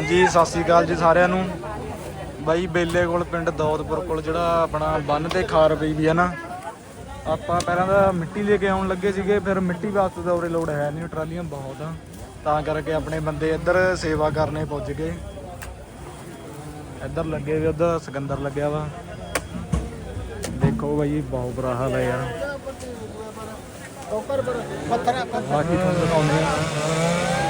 ਹਾਂਜੀ ਸਤਿ ਸ੍ਰੀ ਅਕਾਲ ਜੀ ਸਾਰਿਆਂ ਨੂੰ। ਬਾਈ ਬੇਲੇ ਕੋਲ ਪਿੰਡ ਦੌਦਪੁਰ ਕੋਲ ਜਿਹੜਾ ਆਪਣਾ ਬੰਨ ਤੇ ਖਾਰ ਪਈ ਵੀ ਹੈ ਨਾ। ਆਪਾਂ ਪਹਿਲਾਂ ਤਾਂ ਮਿੱਟੀ ਲੈ ਕੇ ਆਉਣ ਲੱਗੇ ਸੀਗੇ ਫਿਰ ਮਿੱਟੀ ਵਾਸਤੇ ਤਾਂ ਉਰੇ ਲੋੜ ਹੈ ਨਹੀਂ ਟਰਾਲੀਆਂ ਬਹੁਤ ਆ। ਤਾਂ ਕਰਕੇ ਆਪਣੇ ਬੰਦੇ ਇੱਧਰ ਸੇਵਾ ਕਰਨੇ ਪੁੱਜ ਗਏ। ਇੱਧਰ ਲੱਗੇ ਵੀ ਉਧਰ ਸਿਕੰਦਰ ਲੱਗਿਆ ਵਾ। ਦੇਖੋ ਬਾਈ ਬਹੁਤ ਬੁਰਾ ਹਾਲ ਹੈ ਯਾਰ। ਬਾਕੀ ਤੁਹਾਨੂੰ ਦਿਖਾਉਂਦੇ ਆ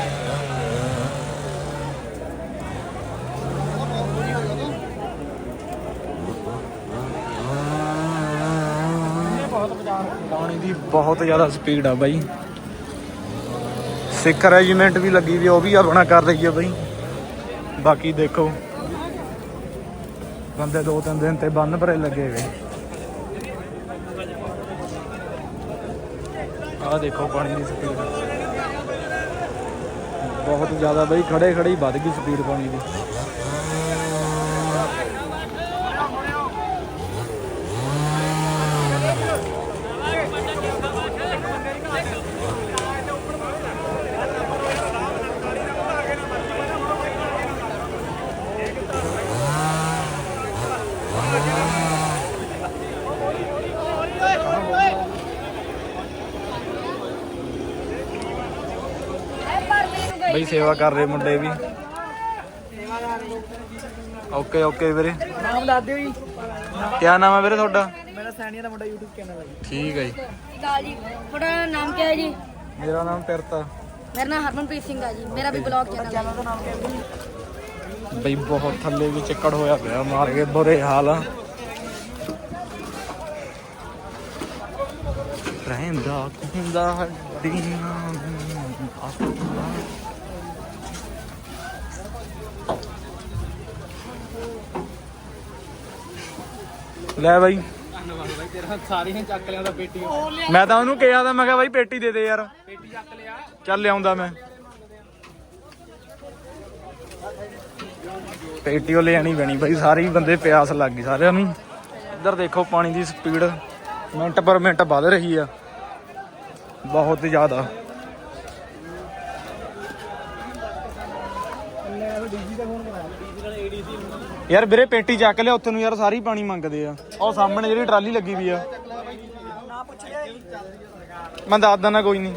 ਪਾਣੀ ਦੀ ਬਹੁਤ ਜ਼ਿਆਦਾ ਸਪੀਡ ਆ ਬਾਈ। ਸਿੱਖ ਰੈਜੀਮੈਂਟ ਵੀ ਲੱਗੀ ਵੀ ਉਹ ਵੀ ਆਪਣਾ ਕਰ ਰਹੀ ਹੈ ਬਾਈ। ਬਾਕੀ ਦੇਖੋ। ਬੰਦੇ ਦੋ ਤਿੰਨ ਦਿਨ ਤੇ ਬੰਨ ਭਰੇ ਲੱਗੇ ਵੇ ਆਹ ਦੇਖੋ ਪਾਣੀ ਦੀ ਸਪੀਡ ਬਹੁਤ ਜ਼ਿਆਦਾ ਬਈ ਖੜੇ ਖੜੇ ਹੀ ਵੱਧ ਗਈ ਸਪੀਡ ਪਾਣੀ ਦੀ। ਬਈ ਸੇਵਾ ਕਰ ਰਹੇ ਮੁੰਡੇ ਵੀ। ਓਕੇ ਓਕੇ ਵੀਰੇ। ਨਾਮ ਦੱਸ ਦਿਓ ਜੀ। ਕੀ ਨਾਮ ਹੈ ਵੀਰੇ ਤੁਹਾਡਾ? ਮੇਰਾ ਸੈਣੀਆ ਦਾ ਮੁੰਡਾ YouTube ਚੈਨਲ ਹੈ ਜੀ। ਠੀਕ ਹੈ ਜੀ। ਕਾਲ ਜੀ ਤੁਹਾਡਾ ਨਾਮ ਕੀ ਹੈ ਜੀ? ਮੇਰਾ ਨਾਮ ਪਿਰਤਾ ਮੇਰਾ ਨਾਮ ਹਰਮਨਪ੍ਰੀਤ ਸਿੰਘ ਹੈ ਜੀ ਮੇਰਾ ਵੀ ਬਲੌਗ ਚੈਨਲ ਹੈ ਚੈਨਲ ਦਾ ਨਾਮ ਕੀ ਹੈ ਜੀ ਬਈ ਬਹੁਤ ਥੱਲੇ ਵੀ ਚੱਕੜ ਹੋਇਆ ਪਿਆ ਮਾਰ ਕੇ ਬੁਰੇ ਹਾਲ ਆ। ਰਹਿੰਦਾ ਖੁੰਦਾ ਹੱਡੀਆਂ ਆਪਣਾ ਲੈ ਬਾਈ। ਸਾਰੀਆਂ ਚੱਕ ਲਿਆ ਦਾ ਪੇਟੀ ਮੈਂ ਤਾਂ ਉਹਨੂੰ ਕਿਹਾ ਤਾਂ, ਮੈਂ ਕਿਹਾ ਬਾਈ ਪੇਟੀ ਦੇ ਦੇ ਯਾਰ। ਪੇਟੀ ਚੱਕ ਲਿਆ ਚੱਲ ਲਿਆਉਂਦਾ ਮੈਂ। ਪੇਟੀ ਉਹ ਲੈਣੀ ਪੈਣੀ ਬਾਈ, ਸਾਰੇ ਹੀ ਬੰਦੇ ਪਿਆਸ ਲੱਗ ਗਈ ਸਾਰਿਆਂ ਨੂੰ। ਇੱਧਰ ਦੇਖੋ ਪਾਣੀ ਦੀ ਸਪੀਡ, ਮਿੰਟ ਪਰ ਮਿੰਟ ਵੱਧ ਰਹੀ ਆ। ਬਹੁਤ ਜ਼ਿਆਦਾ। ਯਾਰ ਵੀਰੇ ਪੇਟੀ ਚੱਕ ਲਿਆ, ਉੱਥੇ ਨੂੰ ਯਾਰ ਸਾਰੀ ਪਾਣੀ ਮੰਗਦੇ ਆ। ਉਹ ਸਾਹਮਣੇ ਜਿਹੜੀ ਟਰਾਲੀ ਲੱਗੀ ਵੀ ਆ। ਮੈਂ ਦੱਸ ਦਿੰਦਾ ਕੋਈ ਨਹੀਂ।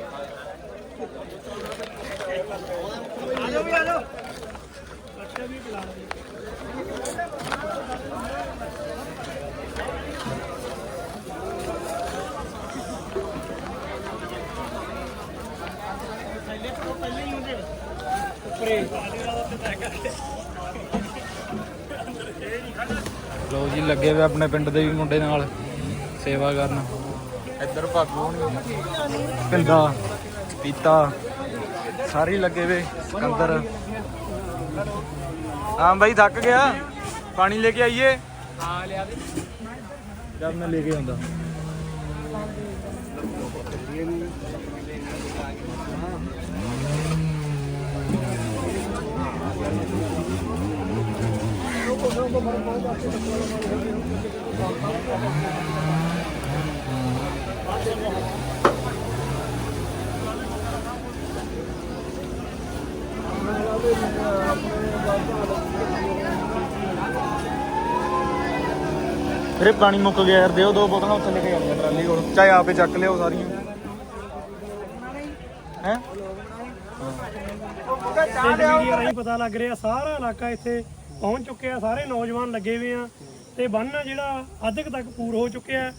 ਲੋ ਜੀ ਲੱਗੇ ਹੋਏ ਆਪਣੇ ਪਿੰਡ ਦੇ ਵੀ ਮੁੰਡੇ ਨਾਲ ਸੇਵਾ ਕਰਨ। ਇੱਧਰ ਭਾਗੂ ਪਿੰਦਾ ਪੀਤਾ ਸਾਰੇ ਲੱਗੇ ਵੇ ਸਿਕੰਦਰ ਹਾਂ ਬਾਈ ਥੱਕ ਗਿਆ? ਪਾਣੀ ਲੈ ਕੇ ਆਈਏ? ਹਾਂ ਲਿਆ ਦੇ ਜਦ ਮੈਂ ਲੈ ਕੇ ਆਉਂਦਾ। ਵੀਰੇ ਪਾਣੀ ਮੁੱਕ ਗਿਆ ਯਾਰ, ਦਿਓ ਦੋ ਬੋਤਲਾਂ ਉੱਥੇ ਲੈ ਕੇ ਜਾਂਦੇ ਟਰਾਲੀ ਕੋਲ। ਚਾਹੇ ਆਪੇ ਚੱਕ ਲਿਓ ਸਾਰੀਆਂ। ਹੈ? ਵੀਡੀਓ ਰਾਹੀਂ ਪਤਾ ਲੱਗ ਰਿਹਾ, ਸਾਰਾ ਇਲਾਕਾ ਇੱਥੇ ਪਹੁੰਚ ਚੁੱਕੇ ਆ, ਸਾਰੇ ਨੌਜਵਾਨ ਲੱਗੇ ਹੋਏ ਆ ਤੇ ਬੰਨ ਜਿਹੜਾ ਅੱਧ ਕੁ ਤੱਕ ਪੂਰ ਹੋ ਚੁੱਕਿਆ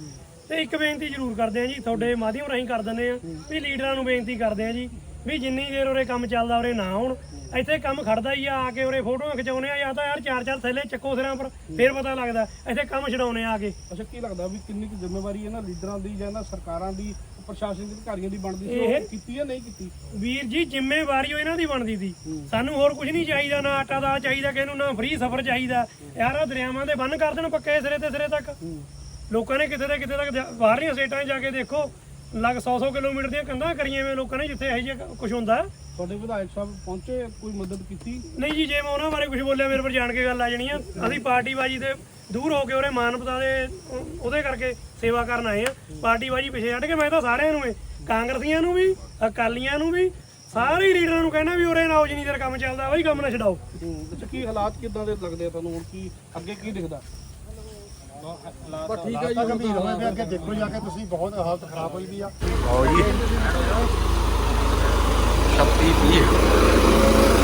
ਤੇ ਇੱਕ ਬੇਨਤੀ ਜ਼ਰੂਰ ਕਰਦੇ ਆ ਜੀ, ਤੁਹਾਡੇ ਮਾਧਿਅਮ ਰਾਹੀਂ ਕਰ ਦਿੰਦੇ ਆ ਵੀ ਲੀਡਰਾਂ ਨੂੰ ਬੇਨਤੀ ਕਰਦੇ ਆ ਜੀ ਵੀ ਜਿੰਨੀ ਦੇਰ ਉਰੇ ਕੰਮ ਚੱਲਦਾ ਉਰੇ ਨਾ ਆਉਣ। ਇੱਥੇ ਕੰਮ ਖੜਦਾ ਹੀ ਆ ਆ ਕੇ ਉਰੇ ਫੋਟੋਆਂ ਖਿਚਾਉਨੇ ਆ ਜਾਂ ਤਾਂ ਯਾਰ ਚਾਰ ਚਾਰ ਥੱਲੇ ਚੱਕੋ ਸਿਰਾਂ ਪਰ, ਫੇਰ ਪਤਾ ਲੱਗਦਾ। ਇੱਥੇ ਕੰਮ ਛਡਾਉਨੇ ਆ ਆ ਕੇ। ਅੱਛਾ, ਕੀ ਲੱਗਦਾ ਵੀ ਕਿੰਨੀ ਕੁ ਜ਼ਿੰਮੇਵਾਰੀ ਇਹਨਾਂ ਲੀਡਰਾਂ ਦੀ ਜਾਂ ਇਹਨਾਂ ਸਰਕਾਰਾਂ ਦੀ ਪ੍ਰਸ਼ਾਸਨ ਦੇ ਅਧਿਕਾਰੀਆਂ ਦੀ ਬਣਦੀ ਸੀ ਇਹ- ਉਹ ਕੀਤੀ ਜਾਂ ਨਹੀਂ ਕੀਤੀ? ਵੀਰ ਜੀ ਜ਼ਿੰਮੇਵਾਰੀ ਉਹ ਇਹਨਾਂ ਦੀ ਬਣਦੀ ਸੀ। ਸਾਨੂੰ ਹੋਰ ਕੁਝ ਨਹੀਂ ਚਾਹੀਦਾ ਨਾ ਆਟਾ ਦਾ ਚਾਹੀਦਾ ਕਿਸੇ ਨੂੰ ਨਾ ਫ੍ਰੀ ਸਫ਼ਰ ਚਾਹੀਦਾ। ਯਾਰ ਆ ਦਰਿਆਵਾਂ ਦੇ ਬੰਨ ਕਰ ਦੇਣ ਪੱਕੇ ਸਿਰੇ ਤੇ ਸਿਰੇ ਤੱਕ। ਲੋਕਾਂ ਨੇ ਕਿਤੇ ਤੇ ਕਿਤੇ ਤੱਕ ਜਾ- ਬਾਹਰਲੀਆਂ ਸਟੇਟਾਂ 'ਚ ਜਾ ਕੇ ਦੇਖੋ ਲਗ 100-100 ਕਿਲੋਮੀਟਰ ਦੀਆਂ ਕੰਧਾਂ ਕਰੀਆਂ ਵੇ ਲੋਕਾਂ ਨੇ ਜਿੱਥੇ ਇਹੋ ਜਿਹਾ ਕੁਝ ਹੁੰਦਾ। ਤੁਹਾਡੇ ਵਿਧਾਇਕ ਸਾਹਿਬ ਪਹੁੰਚੇ ਕੋਈ ਮਦਦ ਕੀਤੀ? ਨਹੀਂ ਜੀ ਜੇ ਮੈਂ ਉਹਨਾਂ ਬਾਰੇ ਕੁਝ ਬੋਲਿਆ ਮੇਰੇ ਪਰ ਜਾਣ ਕੇ ਗੱਲ ਆ ਜਾਣੀ ਆ। ਅਸੀਂ ਪਾਰਟੀਬਾਜੀ ਤੇ ਦੂਰ ਹੋ ਕੇ ਉਹਰੇ ਮਾਨਵਤਾ ਦੇ ਉਹ- ਉਹਦੇ ਕਰਕੇ ਸੇਵਾ ਕਰਨ ਆਏ ਆ। ਪਾਰਟੀਬਾਜੀ ਪਿੱਛੇ ਛੱਡ ਕੇ ਮੈਂ ਤਾਂ ਸਾਰਿਆਂ ਨੂੰ ਏ। ਕਾਂਗਰਸੀਆਂ ਨੂੰ ਵੀ ਅਕਾਲੀਆਂ ਨੂੰ ਵੀ ਸਾਰੇ ਲੀਡਰਾਂ ਨੂੰ ਕਹਿਣਾ ਵੀ ਉਰੇ ਨਾ ਆਓ ਜਿੰਨੀ ਦੇਰ ਕੰਮ ਚੱਲਦਾ ਬਈ ਕੰਮ ਨਾ ਛਡਾਓ। ਅੱਛਾ ਕੀ ਹਾਲਾਤ ਕਿਦਾਂ ਦੇ ਲੱਗਦੇ ਆ ਤੁਹਾਨੂੰ? ਹੁਣ ਕੀ ਅੱਗੇ ਕੀ ਦਿਖਦਾ? ਠੀਕ ਹੈ ਜੀ ਗੰਭੀਰ ਹੋਏ ਪਏ ਅੱਗੇ ਦੇਖੋ ਜਾ ਕੇ ਤੁਸੀਂ ਬਹੁਤ ਹਾਲਤ ਖਰਾਬ ਹੋਈ ਵੀ ਆ। ਆਓ ਜੀ। 36 30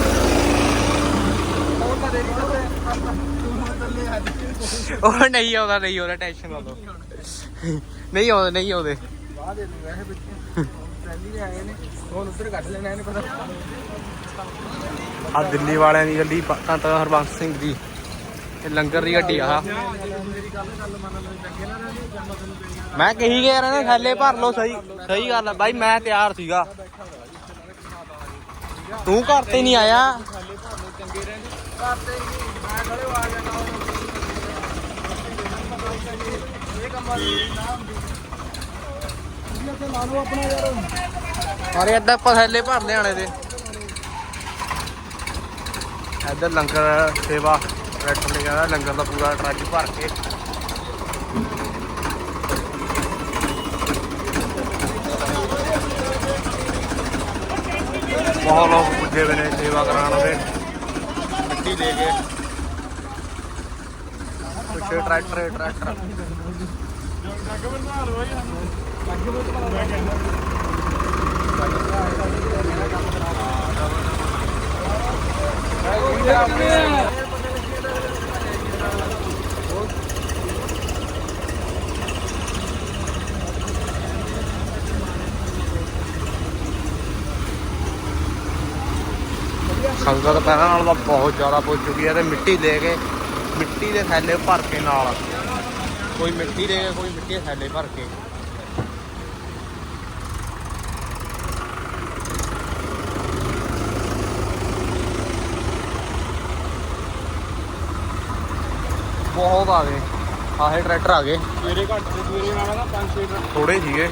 ਉਹ ਨਹੀਂ ਆਉਂਦਾ ਨਹੀਂ ਆਉਂਦਾ ਟੈਨਸ਼ਨ ਨਾ ਲਓ। ਨਹੀਂ ਆਉਂਦੇ ਨਹੀਂ ਆਉਂਦੇ। ਹੁਣ ਉੱਧਰ ਕੱਢ ਲੈਣਾ ਇਹਨੇ ਪਤਾ। ਆ ਦਿੱਲੀ ਵਾਲਿਆਂ ਦੀ ਗੱਡੀ ਤਾਂ ਤਾਂ ਹਰਬੰਸ ਸਿੰਘ ਦੀ। ਇਹ ਲੰਗਰ ਦੀ ਗੱਡੀ ਆ। ਮੈਂ ਕਹੀ ਗਿਆ ਨੇ ਥੈਲੇ ਭਰ ਲਓ ਸਹੀ ਸਹੀ ਗੱਲ ਆ। ਬਾਈ ਮੈਂ ਤਿਆਰ ਸੀਗਾ। ਤੂੰ ਘਰ ਤੇ ਨਹੀਂ ਆਇਆ? ਅਰੇ ਅੱਧਾ ਆਪਾਂ ਥੈਲੇ ਭਰ ਲਿਆਣੇ ਦੇ। ਇੱਧਰ ਲੰਗਰ ਸੇਵਾ ਟਰੈਕਟਰ ਲੈ ਗਿਆ ਲੰਗਰ ਦਾ ਪੂਰਾ ਟਰਾਲੀ ਭਰ ਕੇ। ਬਹੁਤ ਲੋਕ ਪੁੱਜੇ ਹੋਏ ਨੇ ਸੇਵਾ ਕਰਾਉਣ ਦੇ ਮਿੱਟੀ ਦੇ ਕੇ। ਪਿੱਛੇ ਟਰੈਕਟਰ ਹੈ, ਟਰੈਕਟਰ। ਸੰਗਤ ਪਹਿਲਾਂ ਨਾਲ ਤਾਂ ਬਹੁਤ ਜ਼ਿਆਦਾ ਪੁੱਜ ਚੁੱਕੀ ਹੈ ਤੇ ਮਿੱਟੀ ਲੈ ਕੇ ਮਿੱਟੀ ਦੇ ਥੈਲੇ ਭਰ ਕੇ ਨਾਲ ਕੋਈ ਮਿੱਟੀ ਕੇ ਕੋਈ ਮਿੱਟੀ ਦੇ ਥੈਲੇ ਭਰ ਕੇ ਬਹੁਤ ਆ ਗਏ ਆਹੇ ਟਰੈਕਟਰ ਆ ਗਏ ਮੇਰੇ ਘੱਟ ਤੇ ਸਵੇਰੇ ਆਣਾ ਨਾ 5-6 ਟਰੱਕ ਥੋੜੇ ਸੀਗੇ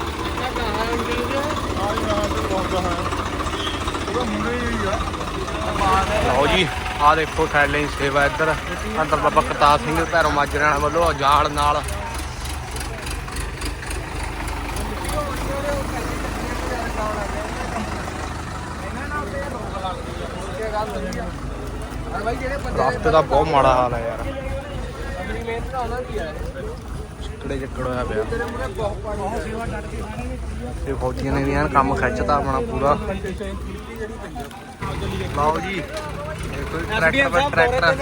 ਲਓ ਜੀ ਆ ਦੇਖੋ ਥੈਲੇ ਦੀ ਸੇਵਾ ਇੱਧਰ। ਅੰਦਰ ਬਾਬਾ ਕਰਤਾਰ ਸਿੰਘ ਭੈਰੋ ਮਾਜਰਿਆਂ ਵੱਲੋਂ ਜਾਲ ਨਾਲ। ਰਸਤੇ ਦਾ ਬਹੁਤ ਮਾੜਾ ਹਾਲ ਹੈ ਯਾਰ। ਚਿੱਕੜੇ ਚੱਕੜ ਹੋਇਆ ਪਿਆ। ਤੇ ਫੌਜੀਆਂ ਨੇ ਵੀ ਐਨ ਕੰਮ ਖਿੱਚਤਾ ਆਪਣਾ ਪੂਰਾ। ਲਓ ਜੀ। ਟਰੈਕਟਰ ਪਰ ਟਰੈਕਟਰ।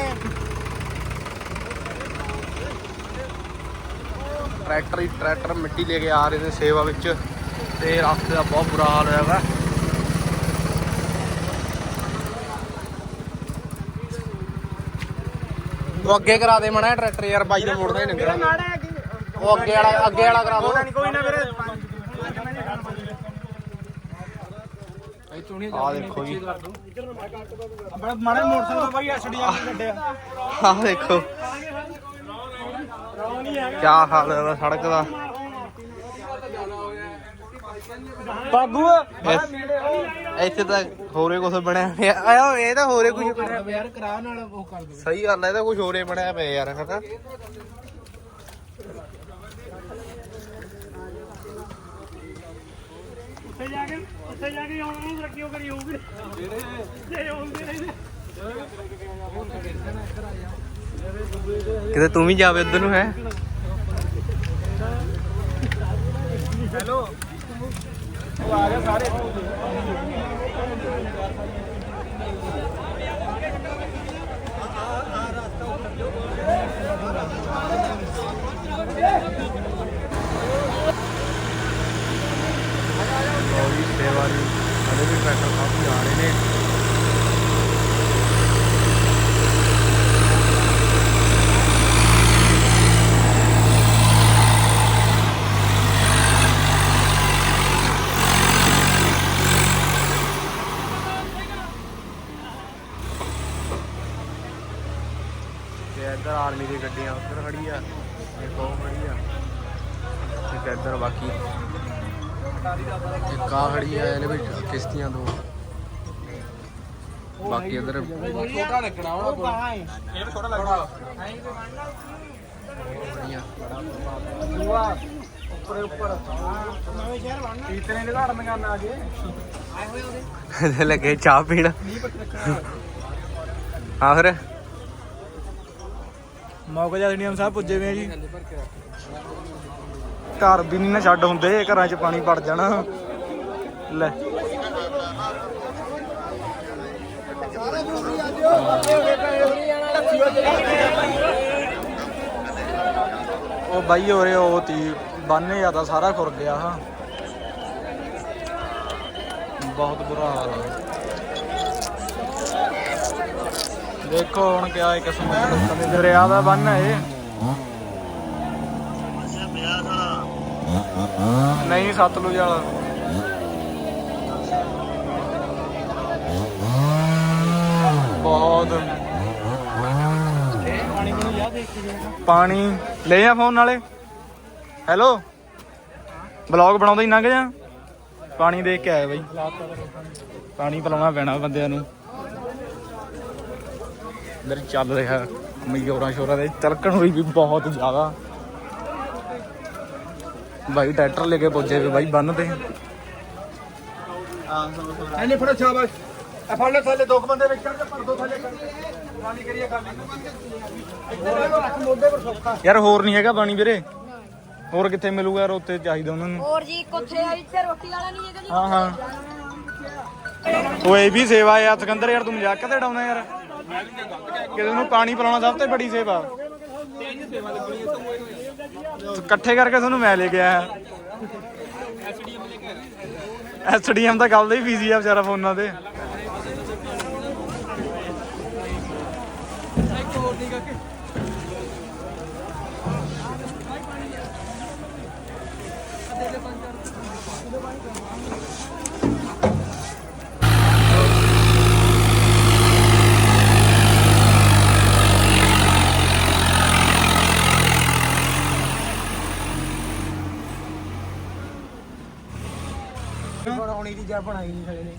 ਟਰੈਕਟਰ ਹੀ ਟਰੈਕਟਰ ਮਿੱਟੀ ਲੈ ਕੇ ਆ ਰਹੇ ਨੇ ਸੇਵਾ ਵਿੱਚ ਤੇ ਰਸਤੇ ਦਾ ਬਹੁਤ ਬੁਰਾ ਹਾਲ ਹੋਇਆ ਵਾ। ਉਹ ਅੱਗੇ ਕਰਾ ਦੇ ਮਣਾ ਟਰੈਕਟਰ ਯਾਰ ਬਾਈ ਦੇ ਮੋੜਦਾ ਹੀ ਉਹ ਅੱਗੇ ਵਾਲਾ ਅੱਗੇ ਵਾਲਾ ਕਰਾ ਦੋ। ਕੋਈ ਨਾ ਵੀਰੇ। ਆ ਦੇਖੋ ਜੀ। ਮਾੜੇ ਮੋਟਰਸਾਈਕਲ ਦਾ ਬਾਈ ਐਸਡੀ ਆ ਕੇ ਕੱਢਿਆ। ਆ ਦੇਖੋ। ਕੀ ਹਾਲ ਹੈ ਸੜਕ ਦਾ। ਬਾਗੂ ਇੱਥੇ ਤਾਂ ਹੋਰੇ ਕੁਝ ਬਣਿਆ ਪਿਆ ਆਇਆ ਇਹ ਤਾਂ ਹੋਰੇ ਕੁਝ ਬਣਿਆ ਪਿਆ ਯਾਰ ਕਰਾ ਨਾਲ ਉਹ ਕਰ ਦੇ। ਸਹੀ ਗੱਲ ਹੈ ਇਹ ਤਾਂ ਕੁਝ ਹੋਰੇ ਬਣਿਆ ਪਿਆ ਯਾਰ ਹਨਾ ਉੱਥੇ ਜਾ ਕੇ ਉੱਥੇ ਜਾ ਕੇ ਆਉਣ ਨੂੰ ਰੱਖਿਓ ਕਰੀ ਹੋਊਗੀ। ਜੇ ਆਉਂਦੇ ਨਹੀਂ ਕਿਤੇ ਤੂੰ ਵੀ ਜਾਵੇ ਉਧਰ ਨੂੰ ਹੈ? ਸੇਵਾ ਦੀ ਹਲੇ ਵੀ ਟਰੈਕਟਰ ਕਾਫੀ ਆ ਰਹੇ ਨੇ ਤੇ ਇੱਧਰ ਆਰਮੀ ਦੀ ਗੱਡੀਆਂ ਉੱਧਰ ਖੜੀ ਆ ਇੱਕ ਉਹ ਖੜੀ ਆ ਇੱਕ ਇੱਧਰ ਬਾਕੀ ਆ ਖੜੀ ਆ ਵਿੱਚ ਕਿਸ਼ਤੀਆਂ ਦੋ। ਬਾਕੀ ਇੱਧਰ ਛੋਟਾ ਲੱਗਣਾ ਉਹ ਕਹਾਂ ਹੈ ਇਹ ਛੋਟਾ ਲੱਗਣਾ ਖੜੀਆਂ ਉੱਪਰ ਉੱਪਰ। ਨਵੇਂ ਸ਼ਹਿਰ ਬਣਨਾ ਇਤਨੇ ਦੇ ਘਾੜ ਮਗਾਨ ਆ ਗਏ ਲੱਗੇ ਚਾਹ ਪੀਣ। ਹਾਂ ਫਿਰ। ਮੌਕੇ ਜਗਨੀਅਮ ਸਾਹਿਬ ਪੁੱਜੇ ਵੇ ਜੀ। ਘਰ ਵੀ ਨਹੀਂ ਨਾ ਛੱਡ ਹੁੰਦੇ, ਘਰਾਂ 'ਚ ਪਾਣੀ ਵੜ ਜਾਣਾ। ਲੈ। ਉਹ ਬਾਈ ਹੋ ਹੋਰੇ, ਉਹ ਤੀ ਬੰਨੇ ਜ਼ਿਆਦਾ ਸਾਰਾ ਖੁਰ ਗਿਆ ਹਾਂ ਬਹੁਤ ਬੁਰਾ ਹਾਲ ਆ। ਦੇਖੋ ਹੁਣ ਕਿਆ ਹੈ ਕਿਸਮ ਦੇ ਦਰਿਆ ਦਾ ਬੰਨ ਹੈ ਇਹ। ਨਹੀਂ ਸਤਲੁਜ ਵਾਲਾ। ਬਹੁਤ। ਪਾਣੀ। ਲੈ ਆ ਫੋਨ ਨਾਲੇ। ਹੈਲੋ। ਬਲੌਗ ਬਣਾਉਂਦਾ ਹੀ ਲੰਘ ਜਾ? ਪਾਣੀ ਦੇਖ ਕੇ ਆਇਆ ਬਾਈ। ਪਾਣੀ ਪਿਲਾਉਣਾ ਪੈਣਾ ਬੰਦਿਆਂ ਨੂੰ। ਮੇਰੇ ਚੱਲ ਰਿਹਾ। ਮਯੋਰਾਂ ਸ਼ੋਰਾਂ ਦੇ। ਤਿਲਕਣ ਹੋਈ ਵੀ ਬਹੁਤ ਜ਼ਿਆਦਾ। ਬਾਈ ਟਰੈਕਟਰ ਲੈ ਕੇ ਪੁੱਜੇ ਵੀ ਬਾਈ ਬੰਨ ਤੇ। ਐਨੇ ਫੜੋ ਸ਼ਾਬਾਸ਼ ਇਹ ਫੜ ਲੈ ਥੱਲੇ ਦੋ ਬੰਦੇ ਵਿੱਚ ਚੜ ਕੇ ਪਰ ਦੋ ਥੱਲੇ ਕਰ ਪਾਣੀ ਕਰੀਏ ਕਰ ਇੱਧਰ ਰੱਖ ਮੋਢੇ ਪਰ ਸੌਖਾ ਯਾਰ ਹੋਰ ਨਹੀਂ ਹੈਗਾ ਪਾਣੀ ਵੀਰੇ। ਹੋਰ ਕਿੱਥੇ ਮਿਲੂਗਾ ਯਾਰ ਉੱਥੇ ਚਾਹੀਦਾ ਉਹਨਾਂ ਨੂੰ। ਹੋਰ ਜੀ ਕੋਥੇ ਆ ਇੱਥੇ ਰੋਟੀ ਵਾਲਾ ਨਹੀਂ ਹੈਗਾ ਜੀ। ਹਾਂ ਹਾਂ। ਉਹ ਇਹ ਵੀ ਸੇਵਾ ਆ। ਸਿਕੰਦਰ ਯਾਰ ਤੂੰ ਮਜ਼ਾਕ ਕਦੇ ਡਾਉਣਾ ਯਾਰ? ਕਿਸੇ ਨੂੰ ਪਾਣੀ ਪਿਲਾਉਣਾ ਸਭ ਤੋਂ ਵੱਡੀ ਸੇਵਾ। ਇਕੱਠੇ ਕਰਕੇ ਤੁਹਾਨੂੰ ਮੈਂ ਲੈ ਕੇ ਆਇਆ। ਐਸਡੀਐਮ ਤਾਂ ਗੱਲ ਦਾ ਹੀ ਬੀਜ਼ੀ ਆ ਵਿਚਾਰਾ ਫੋਨਾਂ ਤੇ। ਬਣਾਉਣੀ ਦੀ ਜਾਂ ਬਣਾਈ ਨਹੀਂ ਖੜੇ ਨੇ